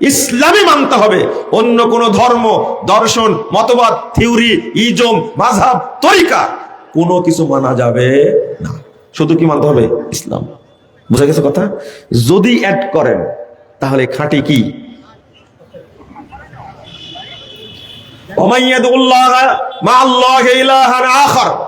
ইসলামই মানতে হবে। অন্য কোন ধর্ম, দর্শন, মতবাদ, থিওরি, ইজম মাঝাব তরিকা, কোনো কিছু মানা যাবে না। শুধু কি মানতে হবে? ইসলাম। বুঝা গেছে কথা? যদি অ্যাড করেন, তাহলে খাঁটি কি? ওমাইয়াদুল্লাহ মা আল্লাহ ইলাহান আখর।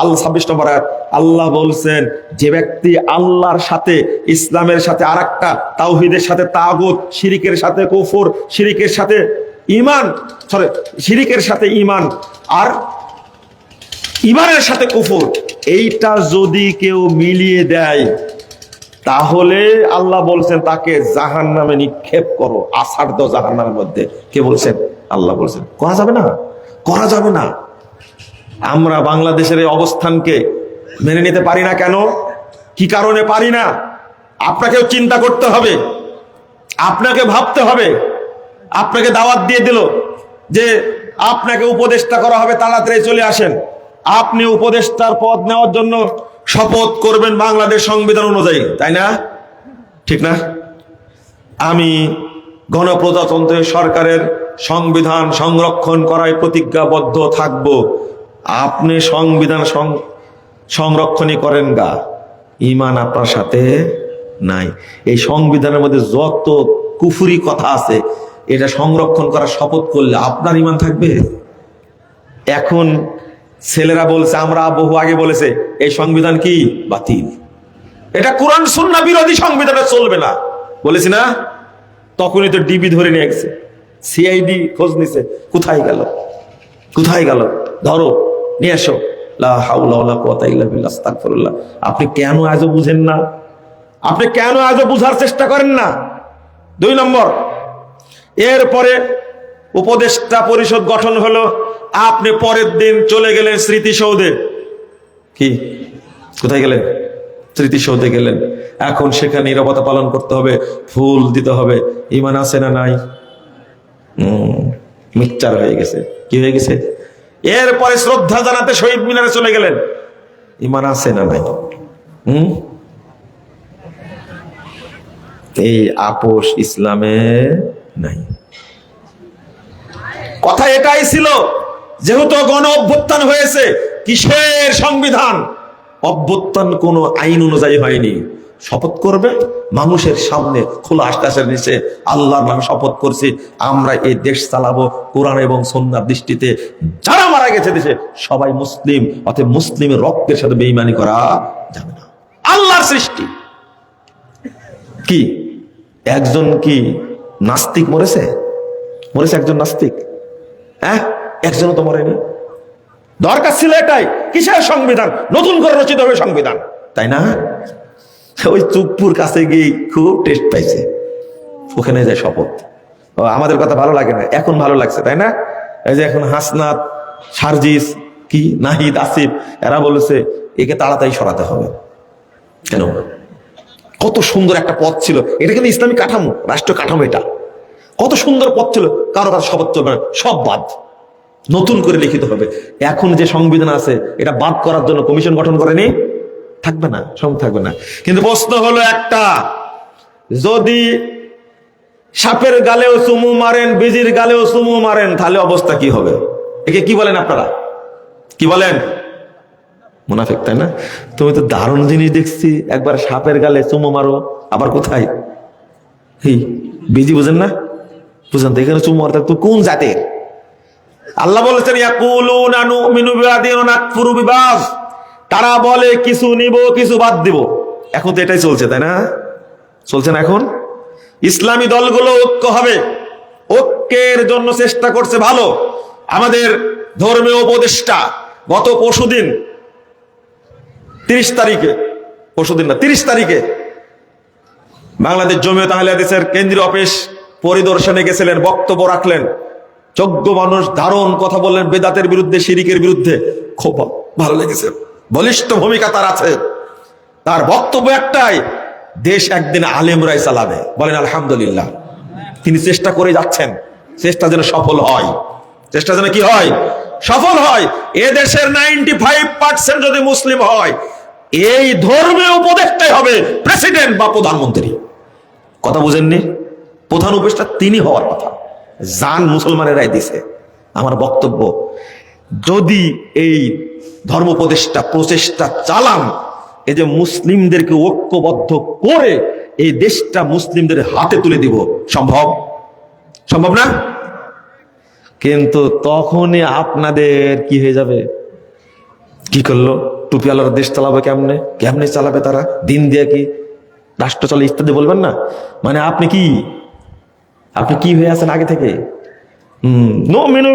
আল্লাহ 26 নম্বর আল্লাহ বলছেন, যে ব্যক্তি আল্লাহর সাথে, ইসলামের সাথে আরেকটা, তাওহীদের সাথে তাগুত, শিরিকের সাথে কুফর, শিরিকের সাথে ঈমান সরি শিরিকের সাথে ঈমান আর ইমানের সাথে কুফর, এইটা যদি কেউ মিলিয়ে দেয়, তাহলে আল্লাহ বলছেন, তাকে জাহান নামে নিক্ষেপ করো আসার দো জাহান নামের মধ্যে। কে বলছেন? আল্লাহ বলছেন। করা যাবে না? করা যাবে না। আমরা বাংলাদেশের এই অবস্থানকে মেনে নিতে পারি না কেন? কি কারণে পারি না? আপনাকেও চিন্তা করতে হবে। আপনাকে ভাবতে হবে। আপনাকে দাওয়াত দিয়ে দিল যে আপনাকে উপদেষ্টা করা হবে, তাড়াতাড়ি চলে আসেন। আপনি উপদেষ্টার পদ নেওয়ার জন্য শপথ করবেন বাংলাদেশ সংবিধান অনুযায়ী, তাই না? ঠিক না? আমি গণপ্রজাতন্ত্রের সরকারের সংবিধান সংরক্ষণ করায় প্রতিজ্ঞাবদ্ধ থাকব। আপনি সংবিধান সংরক্ষণই করেন গা। ইমান আপনার সাথে নাই। এই সংবিধানের মধ্যে যত কুফুরি কথা আছে, এটা সংরক্ষণ করার শপথ করলে আপনার ইমান থাকবে? এখন ছেলেরা বলছে, আমরা বহু আগে বলেছে, এই সংবিধান কি? বাতিল। এটা কোরআন সুন্না বিরোধী সংবিধানে চলবে না। বলেছি না? তখনই তো ডিবি ধরে নিয়ে গেছে। সিআইডি খোঁজ নিছে। কোথায় গেল? কোথায় গেল? ধরো। নিয়ে আপনি কেন আজও বুঝেন না? আপনি কেন আজও বুঝার চেষ্টা করেন না? দুই নম্বর, এরপরে উপদেষ্টা পরিষদ গঠন হলো, আপনি পরের দিন চলে গেলেন স্মৃতিসৌধে। কি? কোথায় গেলেন? স্মৃতিসৌধে গেলেন। এখন সেখানে নিরাপত্তা পালন করতে হবে, ফুল দিতে হবে। ইমান আছে না নাই? মিথ্যার হয়ে গেছে। কি হয়ে গেছে? এরপরে শ্রদ্ধা জানাতে শহীদ মিনারে চলে গেলেন। ইমান আছে না নাই? হুম? এই আপোষ ইসলামে নাই। কথা এটাই ছিল, যেহেতু গণ অভ্যুত্থান হয়েছে, কিসের সংবিধান? অভ্যুত্থান কোনো আইন অনুযায়ী হয়নি। শপথ করবে, মানুষের সামনে খোলা আকাশের নিচে আল্লাহর নামে শপথ করছি, আমরা এই দেশ চালাবো, কোরআন এবং সন্ন্যার দৃষ্টিতে। যারা মারা গেছে দেশে, সবাই মুসলিম, অতএব মুসলিমের রক্তের সাথে বেইমানি করা যাবে না। আল্লাহর সৃষ্টি। কি? একজন কি নাস্তিক মরেছে? মরেছে একজন নাস্তিক? হ্যাঁ? একজনও তো মরেনি। দরকার ছিল এটাই, কিসের সংবিধান? নতুন করে রচিত হবে সংবিধান। তাই না? ওই চুপ্পুর কাছে গিয়ে খুব টেস্ট পাইছে। ওখানে যায় শপথ। আমাদের কথা ভালো লাগে না। এখন ভালো লাগছে, তাই না? এই যে এখন হাসনাত, সার্জিস, কি? নাহিদ, আসিফ, এরা বলেছে, একে তাড়াতাড়ি সরাতে হবে। কেন? কত সুন্দর একটা পথ ছিল। এটা কিন্তু ইসলামী কাঠামো রাষ্ট্র কাঠামো এটা। কত সুন্দর পথ ছিল। কারও কারও শপথ চলবে না। সব বাদ। নতুন করে লিখিত হবে। এখন যে সংবিধান আছে, এটা বাদ করার জন্য কমিশন গঠন করেনি। থাকবে না সব থাকবে না। কিন্তু প্রশ্ন হলো একটা, যদি সাপের গালেও চুমু মারেন, বিজির গালেও চুমু মারেন, তাহলে অবস্থা কি হবে? একে কি বলেন আপনারা? কি বলেন? মুনাফিক, তাই না? তুমি তো দারুণ জিনিস দেখছি, একবার সাপের গালে চুমু মারো, আবার কোথায়? বিজি বুঝেন না? বুঝেন তো, এখানে চুমু মারতে কোন জাতের? আল্লাহ বলেছেন, ইয়াকুলুনা নুমিনু বিবাদিন নাকফুরু বিবাদ। তারা বলে, কিছু নিব, কিছু বাদ দিব। এখন তো এটাই চলছে, তাই না? চলছে না এখন? ইসলামী দলগুলো ঐক্য হবে। ঐক্যের জন্য চেষ্টা করছে ভালো। আমাদের ধর্মীয় উপদেষ্টা, গত পরশুদিন তিরিশ তারিখে পরশুদিন না, তিরিশ তারিখে বাংলাদেশ জমিয়ত আহলে হাদিসের কেন্দ্রীয় অফিস পরিদর্শনে গেছিলেন, বক্তব্য রাখলেন। যোগ্য মানুষ দারুণ কথা বললেন, বেদাতের বিরুদ্ধে, শিরিকের বিরুদ্ধে। খুব ভালো লেগেছে। বলিষ্ঠ ভূমিকা তার আছে। তার বক্তব্য একটাই, দেশ একদিন আলেম আলেমরাই চালাবে। বলেন, আলহামদুলিল্লাহ। তিনি চেষ্টা করে যাচ্ছেন, চেষ্টা যেন সফল হয়। চেষ্টা যেন কি হয়? সফল হয়। এ দেশের নাইনটি ফাইভ পার্সেন্ট যদি মুসলিম হয়, এই ধর্মীয় উপদেশটাই হবে প্রেসিডেন্ট বা প্রধানমন্ত্রী। কথা বুঝেননি? প্রধান উপদেষ্টা তিনি হওয়ার কথা। জান মুসলমানেরাই দিছে। আমার বক্তব্য, যদি এই ধর্ম উপদেষ্টা প্রচেষ্টা চালান। এই যে মুসলিমদেরকে ঐক্যবদ্ধ করে এই দেশটা মুসলিমদের হাতে তুলে দিব। সম্ভব? সম্ভব না? কিন্তু তখনই আপনাদের কি হয়ে যাবে? কি করল? টুপিওয়ালার দেশ চালাবে কেমনে? কেমনে চালাবে তারা? দিন দিয়ে কি রাষ্ট্র চলে ইত্যাদি বলবেন না? মানে আপনি কি? আপনি কি হয়ে আছেন আগে থেকে? হম। নো মিনু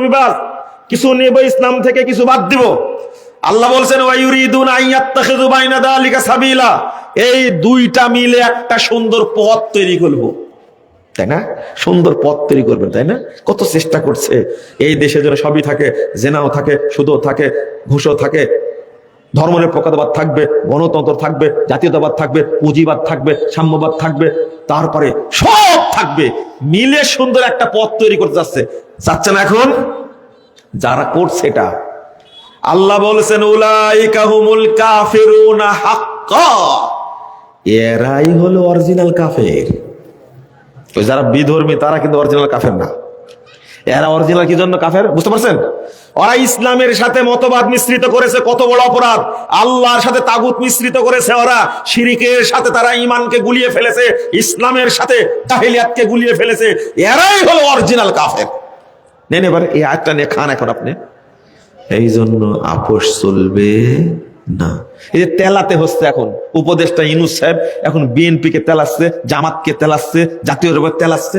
বিবাদ। কিছু নেব, ইসলাম থেকে কিছু বাদ দিব। আল্লাহ বলছেন সাবিলা। এই দুইটা মিলে একটা সুন্দর পথ তৈরি করব। তাই না? সুন্দর পথ তৈরি করবেন, তাই না? কত চেষ্টা করছে। এই দেশে যেন সবই থাকে, জেনাও থাকে, সুদও থাকে, ঘুষও থাকে। ধর্মনিরপেক্ষতাবাদ থাকবে, গণতন্ত্র থাকবে, জাতীয়তাবাদ থাকবে, পুঁজিবাদ থাকবে, সাম্যবাদ থাকবে, তারপরে সব থাকবে। মিলে সুন্দর একটা পথ তৈরি করতে যাচ্ছে। চাচ্ছে না এখন? যারা করছে এটা। আল্লাহ বলছেন, উলাইকা হুমুল কাফিরুনা হাক্কা। এরাই হলো অরিজিনাল কাফের। ওই যারা বিধর্মী, তারা কিন্তু অরিজিনাল কাফের না। এরা অরিজিনাল কি জন্য কাফের? বুঝতে পারছেন? ওরা ইসলামের সাথে মতবাদ মিশ্রিত করেছে, কত বড় অপরাধ। আল্লাহর সাথে তাগুত মিশ্রিত করেছে ওরা। শিরিকের সাথে তারা ইমানকে গুলিয়ে ফেলেছে, ইসলামের সাথে তাহিলিয়াতকে গুলিয়ে ফেলেছে। এরাই হলো অরিজিনাল কাফের। নেন এবার, এই আয়টা নিয়ে খান এখন আপনি। এই জন্য আপোষ চলবে না। এই যে তেলাতে হচ্ছে এখন উপদেশটা ইনুস সাহেব এখন বিএনপি কে তেলাচ্ছে, জামাতকে তেলাচ্ছে, জাতীয় রোগের তেলাচ্ছে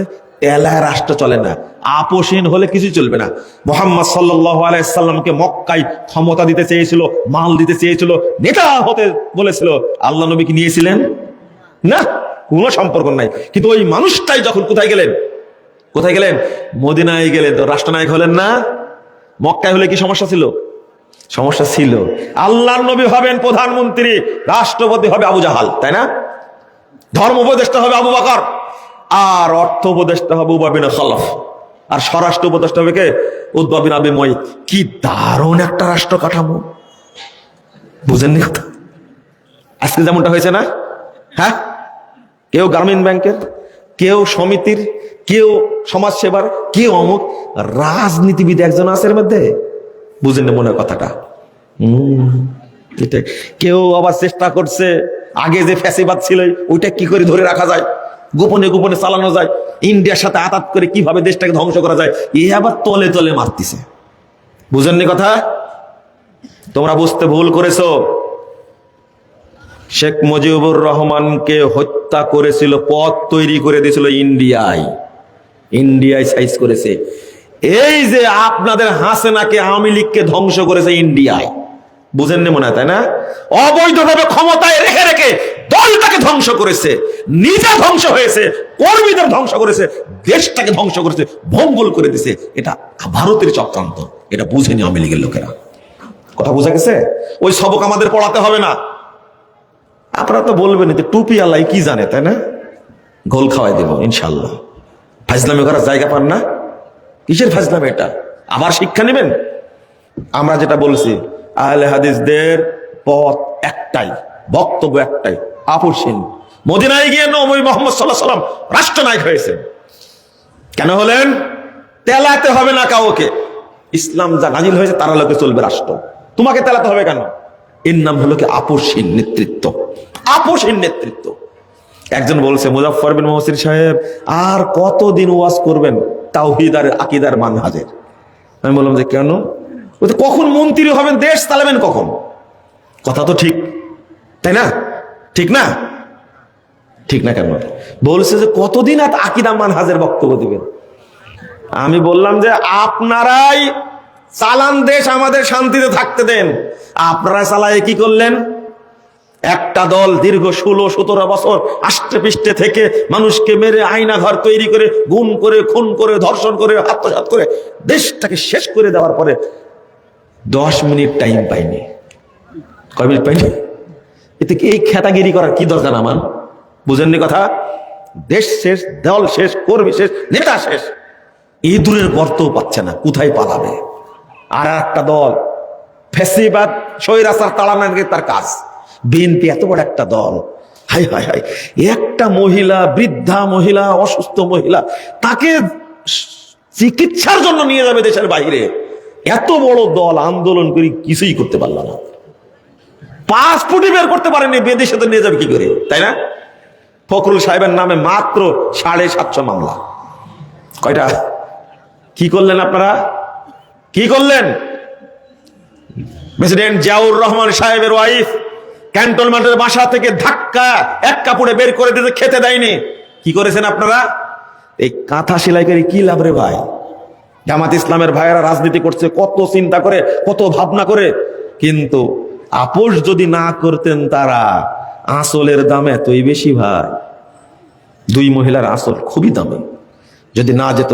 এলায় রাষ্ট্র চলে না। আপোষহীন হলে কিছু চলবে না। মোহাম্মদ সাল্লাহ আলাইসাল্লামকে মক্কায় ক্ষমতা দিতে চেয়েছিল, মাল দিতে চেয়েছিল, নেতা হতে বলেছিল, আল্লাহ নবী কি নিয়েছিলেন? না, কোনো সম্পর্ক নাই। কিন্তু ওই মানুষটাই যখন কোথায় গেলেন? কোথায় গেলেন? মদিনায় গেলেন। তো রাষ্ট্রনায়ক হলেন না? মক্কায় হলে কি সমস্যা ছিল? সমস্যা ছিল। আল্লাহর নবী হবেন প্রধানমন্ত্রী, রাষ্ট্রপতি হবে আবু জাহাল, তাই না? ধর্ম উপদেষ্টা হবে আবু বাকর, আর অর্থ উপদেষ্টা হবে উবাবিন খলফ। আর স্বরাষ্ট্র উপদেষ্টা হবে কে? উদ্বাবিন আবি মই কি দারুণ একটা রাষ্ট্র কাঠামো। বুঝেননি কথা? আজকে যেমনটা হয়েছে না? হ্যাঁ? কেউ গ্রামীণ ব্যাংকের, কেউ সমিতির কেউ সমাজ সেবার কেউ অমুক রাজনীতিবিদ একজন আছে এর মধ্যে? বুঝেন না মনের কথাটা। কেউ আবার চেষ্টা করছে, আগে যে ফ্যাসিবাদ ছিল, ওইটা কি করে ধরে রাখা যায়? গোপনে গোপনে চালানো যায়। ইন্ডিয়ার সাথে আতাত করে কীভাবে দেশটাকে ধ্বংস করা যায়? এ আবার তলে তলে মারতিছে। বুঝেননি কথা? তোমরা বুঝতে ভুল করেছ। শেখ মুজিবুর রহমানকে হত্যা করেছিল, পথ তৈরি করে দিয়েছিল ইন্ডিয়ায়। ইন্ডিয়ায় সাইজ করেছে। এই যে আপনাদের হাসেনাকে আওয়ামী লীগকে ধ্বংস করেছে ইন্ডিয়ায়। বুঝেননি মনে হয়, তাই না? অবৈধভাবে ক্ষমতায় রেখে রেখে দলটাকে ধ্বংস করেছে, নিজে ধ্বংস হয়েছে, কর্মীদের ধ্বংস করেছে, দেশটাকে ধ্বংস করেছে, ভঙ্গল করে দিছে। এটা ভারতের চক্রান্ত, এটা বুঝেনি আওয়ামী লীগের লোকেরা। কথা বোঝা গেছে? ওই সবক আমাদের পড়াতে হবে না। আপনারা তো বলবেন যে টুপি আল্লাহ কি জানে, তাই না? গোল খাওয়াই দেব ইনশাল্লাহ ফাজলামি করার জায়গা পান না? কিসের ফাজলামি এটা? আবার শিক্ষা নেবেন? আমরা যেটা বলছি, আহলে হাদিসদের পথ একটাই, বক্তব্য একটাই আপসীন মদিনায় গিয়ে নবী মোহাম্মদ সাল্লাহ সাল্লাম রাষ্ট্রনায়ক হয়েছে কেন হলেন? তেলাতে হবে না কাউকে। ইসলাম যা নাজিল হয়েছে, তারা লোকে চলবে রাষ্ট্র। তোমাকে তেলাতে হবে কেন? এর নাম হলো কি? আপসহীন নেতৃত্ব। আপসহীন নেতৃত্ব। একজন বলছে মুজাফর বিন মহসির সাহেব আর কতদিন ওয়াজ করবেন? তাওহিদ আর আকিদার মানহাজের। আমি বললাম যে কেন? বলছে, কখন মন্ত্রী হবেন দেশ চালাবেন কখন? কথা তো ঠিক তাই না? ঠিক না? ঠিক না কেন? বলছে যে কতদিন আর আকিদা মানহাজের বক্তব্য দিবেন? আমি বললাম যে আপনারাই চালান দেশ আমাদের শান্তিতে থাকতে দেন। আপনারা চালায় কি করলেন? একটা দল দীর্ঘ ষোলো, সতেরো বছর আষ্টে পৃষ্ঠে থেকে মানুষকে মেরে আয়না ঘর তৈরি করে, গুম করে, খুন করে, ধর্ষণ করে আত্মসাত করে, দেশটাকে শেষ করে দেওয়ার পরে দশ মিনিট টাইম পাইনি। কয় মিনিট পাইনি? এতে কি এই খেতাগিরি করার কি দরকার আমার? বুঝেননি কথা? দেশ শেষ, দল শেষ, কর্মী শেষ, নেতা শেষ। ইঁদুরের গর্তও পাচ্ছে না, কোথায় পালাবে? আর একটা দল ফেসিবাদ সৈরাচার তাড়ানোর তার কাজ। বিএনপি এত বড় একটা দল। হাই হাই হাই একটা মহিলা, বৃদ্ধা মহিলা, অসুস্থ মহিলা, তাকে চিকিৎসার জন্য নিয়ে যাবে দেশের বাইরে। এত বড় দল, আন্দোলন করি কিছুই করতে পারল না। পাসপোর্টই বের করতে পারেনি, বিদেশে তো নিয়ে যাবে কি করে? তাই না? ফখরুল সাহেবের নামে মাত্র সাড়ে সাতশো মামলা। কয়টা? কি করলেন আপনারা? কি করলেন? প্রেসিডেন্ট জিয়াউর রহমান সাহেবের ওয়াইফ। ক্যান্টনমেন্টের বাসা থেকে ধাক্কা এক কাপড়ে বের করে দিতে খেতে দেয়নি। কি করেছেন আপনারা? এই কাঁথা সেলাই করে কি লাভ রে ভাই? জামাত ইসলামের ভাইয়েরা রাজনীতি করছে, কত চিন্তা করে, কত ভাবনা করে। কিন্তু আপোষ যদি না করতেন তারা আসলের দাম এতই বেশি ভাই। দুই মহিলার আসল খুবই দামি। যদি না যেত,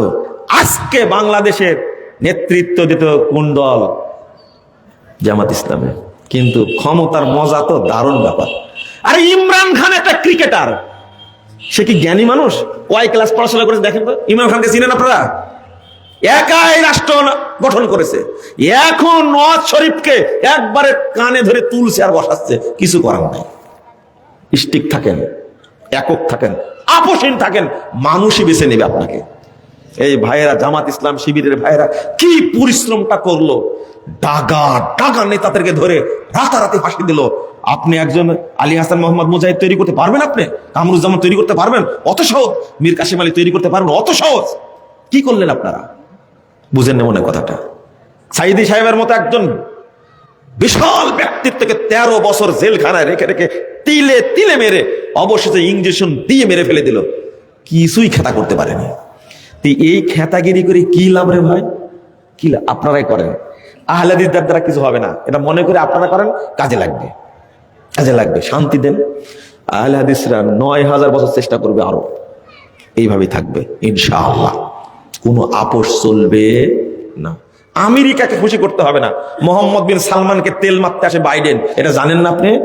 আজকে বাংলাদেশের নেতৃত্ব দিত কোন দল? জামাত ইসলামে কিন্তু ক্ষমতার মজা তো দারুণ ব্যাপার। আরে ইমরান খান একটা ক্রিকেটার। সে কি জ্ঞানী মানুষ? কয় ক্লাস পড়াশোনা করেছে দেখেন তো? ইমরান খানকে চিনেন আপনারা? একাই রাষ্ট্র গঠন করেছে। এখন নওয়াজ শরীফকে একবারে কানে ধরে তুলছে আর বসাচ্ছে। কিছু করার নাই। স্টিক থাকেন, একক থাকেন, আপোষহীন থাকেন, মানুষই বেছে নেবে আপনাকে। এই ভাইয়েরা, জামাত ইসলাম শিবিরের ভাইয়েরা, কি পরিশ্রমটা করল? ডাগা ডাগা নেতাদেরকে ধরে রাতারাতি ফাঁসি দিল। আপনি একজন আলী হাসান মোহাম্মদ মুজাহিদ তৈরি করতে পারবেন আপনি? কামরুজ্জামান তৈরি করতে পারবেন? অত সহজ। মীর কাশিম আলী তৈরি করতে পারবেন? অত সহজ। কি করলেন আপনারা? বুঝেন না মনে কথাটা। সাইদি সাহেবের মতো একজন বিশাল ব্যক্তিত্বকে তেরো বছর জেলখানায় রেখে রেখে তিলে তিলে মেরে অবশেষে ইঞ্জেকশন দিয়ে মেরে ফেলে দিল। কিছুই খেতা করতে পারেনি। এই খেতাগিরি করে কি লাভ রে ভাই? কি লাভ? আপনারাই করেন। আহলাদিসদের দ্বারা কিছু হবে না। এটা মনে করে আপনারা করেন, কাজে লাগবে। কাজে লাগবে, শান্তি দেন। আহলে হাদিসরা নয় হাজার বছর চেষ্টা করবে আরও। এইভাবেই থাকবে, ইনশাআল্লাহ। কোনো আপোষ চলবে না। আমেরিকাকে খুশি করতে হবে না। মোহাম্মদ বিন সালমানকে তেল মারতে আসে বাইডেন। এটা জানেন না আপনি?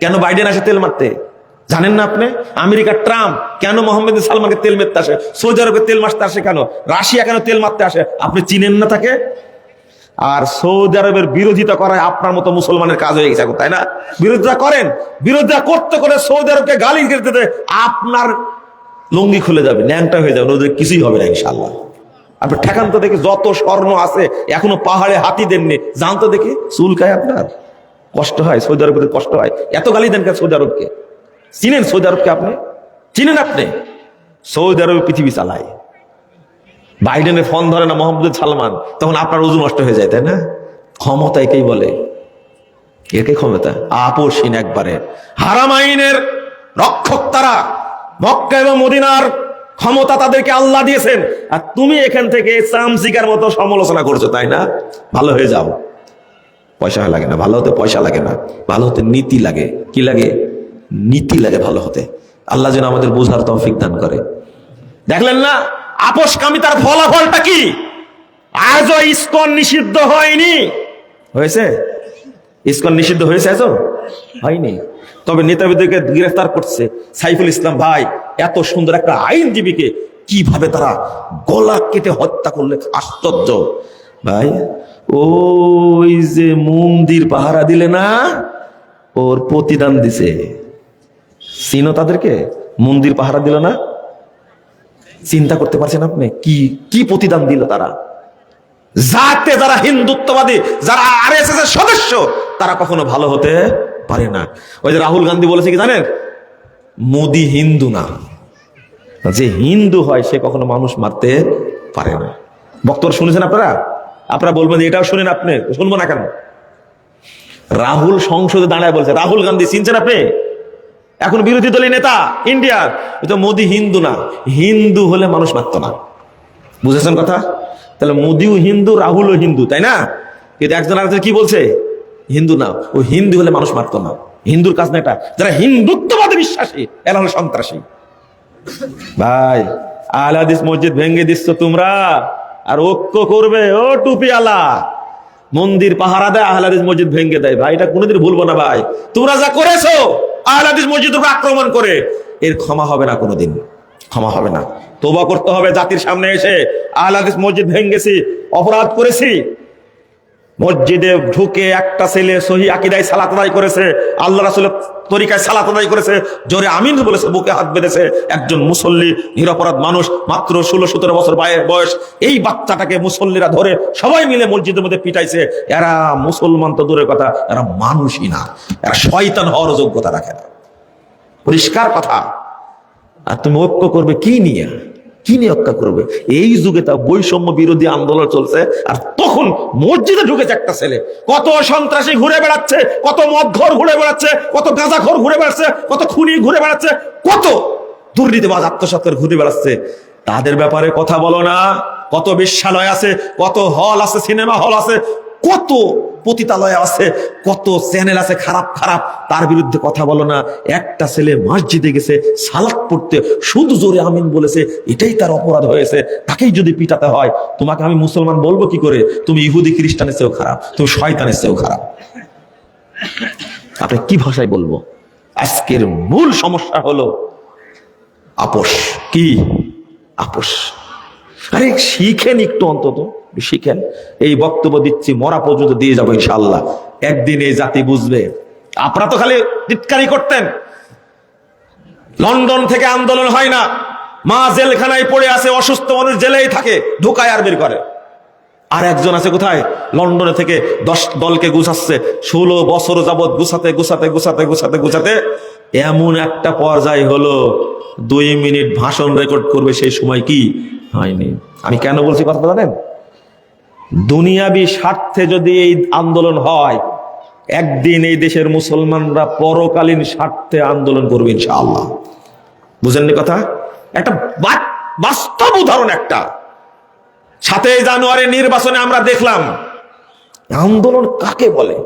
কেন বাইডেন আসে তেল মারতে? জানেন না আপনি? আমেরিকার ট্রাম্প কেন মোহাম্মদ সালমানকে তেল মারতে আসে? সৌদি আরবে তেল মারতে আসে কেন? রাশিয়া কেন তেল মারতে আসে? আপনি চিনেন না তাকে? আর সৌদি আরবের বিরোধিতা করায় আপনার মতো মুসলমানের কাজ হয়ে গেছে তাই না? বিরোধিতা করেন। বিরোধিতা করতে করে সৌদি আরবকে গালি দিতে আপনার লুঙ্গি খুলে যাবে, ন্যাংটা হয়ে যাবে। ওদের কিছুই হবে না ইনশাল্লাহ আপনি ঠেকান তো দেখি যত স্বর্ণ আছে, এখনও পাহাড়ে হাতি দেননি। জান তো দেখি চুলকায় আপনার। কষ্ট হয়, সৌদি আরবের কষ্ট হয়। এত গালি দেন কেন সৌদি আরবকে? চিনেন সৌদি আরবকে আপনি? চিনেন আপনি? সৌদি আরবে পৃথিবী চালায়। বাইডেনের ফোন ধরে না মোহাম্মদ সালমান, তখন আপনার ওজন নষ্ট হয়ে যায়, তাই না? ক্ষমতা একেই বলে। একে ক্ষমতা? আপোষহীন একবারে। হারাম আইনের রক্ষক তারা, মক্কা এবং মদিনার ক্ষমতা তাদেরকে আল্লাহ দিয়েছেন। আর তুমি এখান থেকে চামচিকার মতো সমালোচনা করছ, তাই না? ভালো হয়ে যাও। পয়সা লাগে না, ভালো হতে পয়সা লাগে না, ভালো হতে নীতি লাগে। কি লাগে? নীতি লাগে ভালো হতে। আল্লাহ যেন আমাদের বোঝার তৌফিক দান করে। দেখলেন না? আপোষকামিতার ফলাফলটা কি? আজও ইস্কন নিষিদ্ধ হয়নি। হয়েছে? ইস্কন নিষিদ্ধ হয়েছে আজও? হয়নি। তবে নেতাবিদেরকে গ্রেফতার করছে সাইফুল ইসলাম ভাই। এত সুন্দর একটা আইনজীবীকে কীভাবে তারা গলা কেটে হত্যা করলে? আশ্চর্য। ভাই, ওই যে মন্দির পাহারা দিলে না, ওর প্রতিদান দিছে। চিনো তাদেরকে মন্দির পাহারা দিল না? চিন্তা করতে পারছেন আপনি? কি কি প্রতিদান দিল তারা? যাতে যারা হিন্দুত্ববাদী, যারা আর এর সদস্য, তারা কখনো ভালো হতে পারে না। ওই যে রাহুল গান্ধী বলেছে কি জানেন? মোদি হিন্দু না। যে হিন্দু হয়, সে কখনো মানুষ মারতে পারে না। বক্তব্য শুনেছেন আপনারা? আপনারা বলবেন যে এটাও শুনেন আপনি, শুনব না কেন? রাহুল সংসদে দাঁড়ায় বলছে, রাহুল গান্ধী চিনছেন আপনি? এখন বিরোধী দলের নেতা, ইন্ডিয়ার। তো মোদি হিন্দু না। হিন্দু হলে মানুষ মারত না। বুঝেছেন কথা? তাহলে মোদিও হিন্দু, রাহুলও হিন্দু, তাই না? কিন্তু একজন আরেকজন কি বলছে? হিন্দু না। ও হিন্দু হলে মানুষ মারত না। হিন্দুর কাজ না এটা। যারা হিন্দুত্ববাদে বিশ্বাসী, এরা হলো সন্ত্রাসী। ভাই, আলাদিস মসজিদ ভেঙে দিচ্ছ তোমরা, আর ঐক্য করবে, ও টুপিওয়ালা মন্দির পাহারা দেয়, আহলাদিস মসজিদ ভেঙে দেয়। ভাই, এটা কোনোদিন ভুলবো না ভাই। তোমরা যা করেছ আহলাদিস মসজিদ উপর আক্রমণ করে। এর ক্ষমা হবে না কোনোদিন। ক্ষমা হবে না। তোবা করতে হবে। জাতির সামনে এসে আহলাদিস মসজিদ ভেঙ্গেছি অপরাধ করেছি। মসজিদে ঢুকে একটা ছেলে সহি আকিদায় সালাত আদায় করেছে, আল্লাহ রাসুলের তরিকায় সালাত আদায় করেছে, জোরে আমিন বলেছে, বুকে হাত বেঁধেছে। একজন মুসল্লি, নিরপরাধ মানুষ, মাত্র ষোলো সতেরো বছর বায়ে- বয়স, এই বাচ্চাটাকে মুসল্লিরা ধরে সবাই মিলে মসজিদের মধ্যে পিটাইছে। এরা মুসলমান তো দূরের কথা, এরা মানুষই না। এরা শয়তান হওয়ার যোগ্যতা রাখে না। পরিষ্কার কথা। আর তুমি ঐক্য করবে কি নিয়ে? কি নিয়ে করবে? এই যুগে তা বৈষম্য বিরোধী আন্দোলন চলছে, আর তখন মসজিদে ঢুকেছে একটা ছেলে। কত সন্ত্রাসী ঘুরে বেড়াচ্ছে, কত মদ ঘর বেড়াচ্ছে, কত গাঁজা ঘর বেড়াচ্ছে, কত খুনি ঘুরে বেড়াচ্ছে, কত দুর্নীতিবাজ আত্মসত্ত্বের ঘুরে বেড়াচ্ছে। তাদের ব্যাপারে কথা বলো না। কত বিশ্বালয় আছে, কত হল আছে, সিনেমা হল আছে কত পতিতালয় আছে, কত চ্যানেল আছে খারাপ খারাপ, তার বিরুদ্ধে কথা বলো না। একটা ছেলে মসজিদে গেছে, সালাত পড়তে, শুধু জোরে আমিন বলেছে, এটাই তার অপরাধ হয়েছে, তাকেই যদি পিটাতে হয়, তোমাকে আমি মুসলমান বলব কি করে? তুমি ইহুদি, খ্রিস্টানের চেয়েও খারাপ, তুমি শয়তানের চেয়েও খারাপ। আপনি কি ভাষায় বলব? আজকের মূল সমস্যা হলো আপোষ। কি? আপোষ। আরে শিখেন একটু অন্তত। শিখেন এই বক্তব্য দিচ্ছি, মরা পর্যন্ত দিয়ে যাব ইনশাল্লাহ একদিন এই জাতি বুঝবে। আপনারা তো খালি টিটকারি করতেন। লন্ডন থেকে আন্দোলন হয় না। মা জেলখানায় পড়ে আছে, অসুস্থ মানুষ জেলেই থাকে ঢুকায় আর বের করে। আর একজন আছে কোথায়? লন্ডনে থেকে দশ দলকে গুছাচ্ছে। ষোলো বছর যাবৎ গুছাতে গুছাতে গুছাতে গুছাতে গুছাতে এমন একটা পর্যায় হলো, দুই মিনিট ভাষণ রেকর্ড করবে সেই সময় কি? হয়নি। আমি কেন বলছি কথা জানেন? দুনিয়াবি স্বার্থে যদি এই আন্দোলন হয়, একদিন এই দেশের মুসলমানরা পরকালীন স্বার্থে আন্দোলন করবে ইনশাআল্লাহ। বুঝেননি কথা? একটা বাস্তব উদাহরণ একটা। সাতই জানুয়ারি নির্বাচনে আমরা দেখলাম, আন্দোলন কাকে বলে?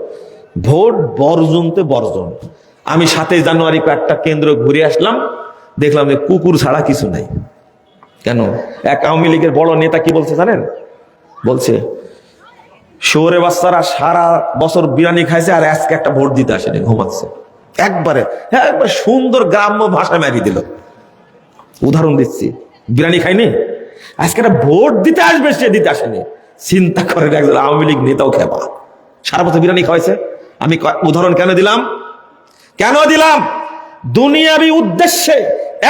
ভোট বর্জনতে বর্জন। আমি সাতই জানুয়ারি কয়েকটা কেন্দ্র ঘুরে আসলাম, দেখলাম যে কুকুর ছাড়া কিছু নাই। কেন? এক আওয়ামী লীগের বড় নেতা কি বলছে জানেন? বলছে শহরে বাচ্চারা সারা বছর বিরিয়ানি খাইছে আর আজকে একটা ভোট দিতে আসেনি, ঘুমাচ্ছে। একবারে হ্যাঁ একবার সুন্দর গ্রাম্য ভাষা মারিয়ে দিল। উদাহরণ দিচ্ছি, বিরিয়ানি খাইনি? আজকে একটা ভোট দিতে আসবে, সে দিতে আসেনি। চিন্তা করেন একজন আওয়ামী লীগ নেতাও খেপা সারা বছর বিরিয়ানি খাওয়াইছে। আমি উদাহরণ কেন দিলাম? কেন দিলাম? দুনিয়াবি উদ্দেশ্যে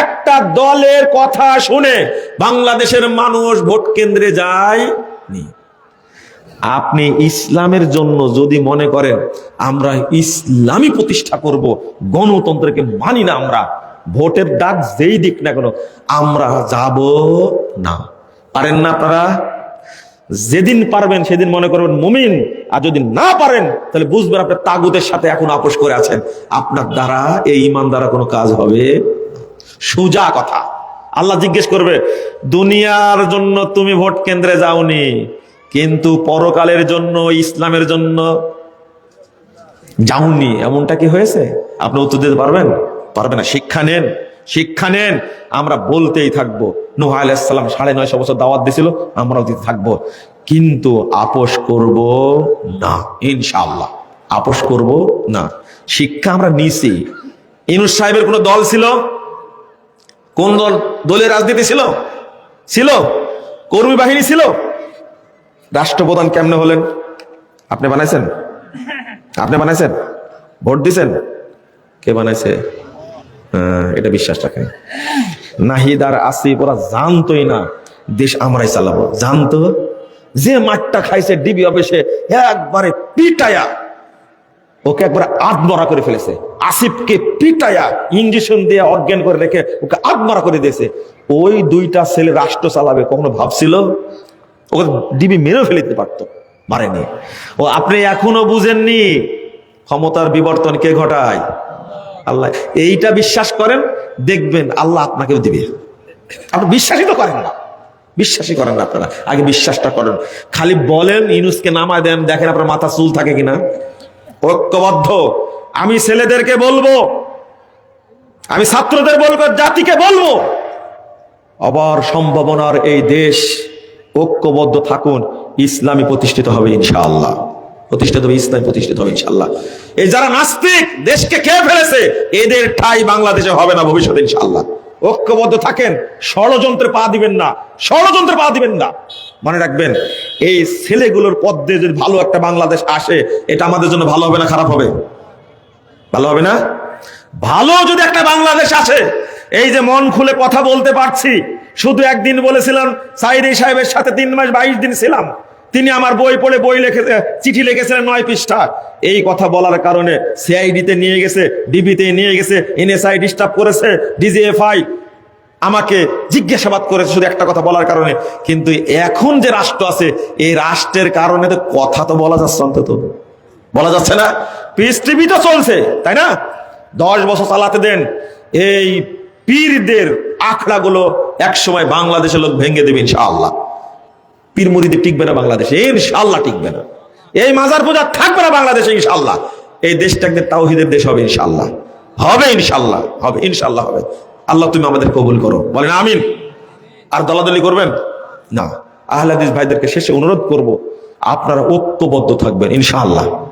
একটা দলের কথা শুনে বাংলাদেশের মানুষ ভোট কেন্দ্রে যায় আপনি। ইসলামের জন্য যদি মনে করেন, আমরা ইসলামী প্রতিষ্ঠা করব, গণতন্ত্রকে মানি না আমরা, ভোটের ডাক যেই দিক না কেন, আমরা যাব না। পারেন না আপনারা? যেদিন পারবেন সেদিন মনে করবেন মুমিন, আর যদি না পারেন, তাহলে বুঝবেন আপনার তাগুদের সাথে এখন আপোষ করে আছেন। আপনার দ্বারা, এই ইমান দ্বারা কোনো কাজ হবে সুজা কথা। আল্লাহ জিজ্ঞেস করবে, দুনিয়ার জন্য তুমি ভোট কেন্দ্রে যাওনি, কিন্তু পরকালের জন্য, ইসলামের জন্য যাওনি, এমনটা কি হয়েছে? আপনি উত্তর দিতে পারবেন? পারবেন না। শিক্ষা নেন শিক্ষা নেন, আমরা বলতেই থাকব। নোহা আলাইসাল্লাম সাড়ে নয়শো বছর দাওয়াত দিছিল, আমরাও দিতে থাকব। কিন্তু আপোষ করব না, ইনশাআল্লাহ। আপোষ করব না। শিক্ষা আমরা নিছি। ইনুস সাহেবের কোনো দল ছিল? কোন দল? দলের রাজনীতি ছিল? ছিল। কর্মী বাহিনী ছিল? রাষ্ট্রপ্রধান কেমনে হলেন? আপনি বানাইছেন? আপনি বানাইছেন? ভোট দিছেন? কে বানাইছে? এটা বিশ্বাস রাখেন। নাহিদ আর আসিফ, ওরা জানতোই না দেশ আমরাই চালাবো। জানতো? যে মাঠটা খাইছে ডিবি অফিসে, একবারে পিটায়া। ওকে একবার আত্মরা করে ফেলেছে। আসিফকে পিটায়া ইঞ্জেকশন দিয়ে অজ্ঞান করে রেখে ওকে আত্মরা করে দিয়েছে। ওই দুইটা ছেলে রাষ্ট্র চালাবে কখনো ভাবছিল? ওকে ডিবি মেরে ফেলে দিতে পারতো, মারেনি। ও, আপনি এখনও বুঝেননি ক্ষমতার বিবর্তন কে ঘটায়? আল্লাহ, এইটা বিশ্বাস করেন, দেখবেন আল্লাহ আপনাকেও দিবে। আপনি বিশ্বাসই তো করেন না। বিশ্বাসই করেন না আপনারা। আগে বিশ্বাসটা করেন। খালি বলেন ইনুসকে নামায় দেন, দেখেন আপনার মাথা চুল থাকে কিনা। ঐক্যবদ্ধ। আমি ছেলেদেরকে বলব, আমি ছাত্রদের বলব, জাতিকে বলব, আবার সম্ভাবনার এই দেশ ঐক্যবদ্ধ থাকুন, ইসলামী প্রতিষ্ঠিত হবে ইনশাআল্লাহ। প্রতিষ্ঠিত হবে, ইসলামী প্রতিষ্ঠিত হবে ইনশাআল্লাহ। এই যারা নাস্তিক, দেশকে খেয়ে ফেলেছে, এদের ঠাই বাংলাদেশে হবে না ভবিষ্যতে ইনশাআল্লাহ। ঐক্যবদ্ধ থাকেন, ষড়যন্ত্রে পা দিবেন না, ষড়যন্ত্রে পা দিবেন না। মনে রাখবেন, এই ছেলেগুলোর পথ দিয়ে যদি ভালো একটা বাংলাদেশ আসে, এটা আমাদের জন্য ভালো হবে না খারাপ হবে? ভালো হবে না? ভালো যদি একটা বাংলাদেশ আসে, এই যে মন খুলে কথা বলতে পারছি, শুধু একদিন বলেছিলাম সাইদি সাহেবের সাথে তিন মাস বাইশ দিন ছিলাম। তিনি আমার বই পড়ে বই লিখে চিঠি লিখেছিলেন নয় পৃষ্ঠা। এই কথা বলার কারণে সিআইডিতে নিয়ে গেছে ডিবিতে নিয়ে গেছে এনএসআই ডিস্টার্ব করেছে ডিজিএফআই আমাকে জিজ্ঞাসাবাদ করেছে শুধু একটা কথা বলার কারণে। কিন্তু এখন যে রাষ্ট্র আছে, এই রাষ্ট্রের কারণে তো কথা তো বলা যাচ্ছে অন্তত। বলা যাচ্ছে না। পিস টিভি তো চলছে, তাই না? দশ বছর চালাতে দেন, এই পীরদের আখড়াগুলো এক সময় বাংলাদেশের লোক ভেঙে দেবে ইনশাআল্লাহ। পীর মুরিদি টিকবে না বাংলাদেশে, ইনশাআল্লাহ টিকবে না। এই মাজার পূজা থাকবে না বাংলাদেশে, ইনশাআল্লাহ। এই দেশটা একদিন তাওহিদের দেশ হবে, ইনশাআল্লাহ। হবে ইনশাআল্লাহ হবে ইনশাআল্লাহ হবে। আল্লাহ, তুমি আমাদের কবুল করো। বলেন, আমিন। আর দলাদলি করবেন? না। আহলাদিস ভাইদেরকে শেষে অনুরোধ করব, আপনারা ঐক্যবদ্ধ থাকবেন, ইনশাআল্লাহ।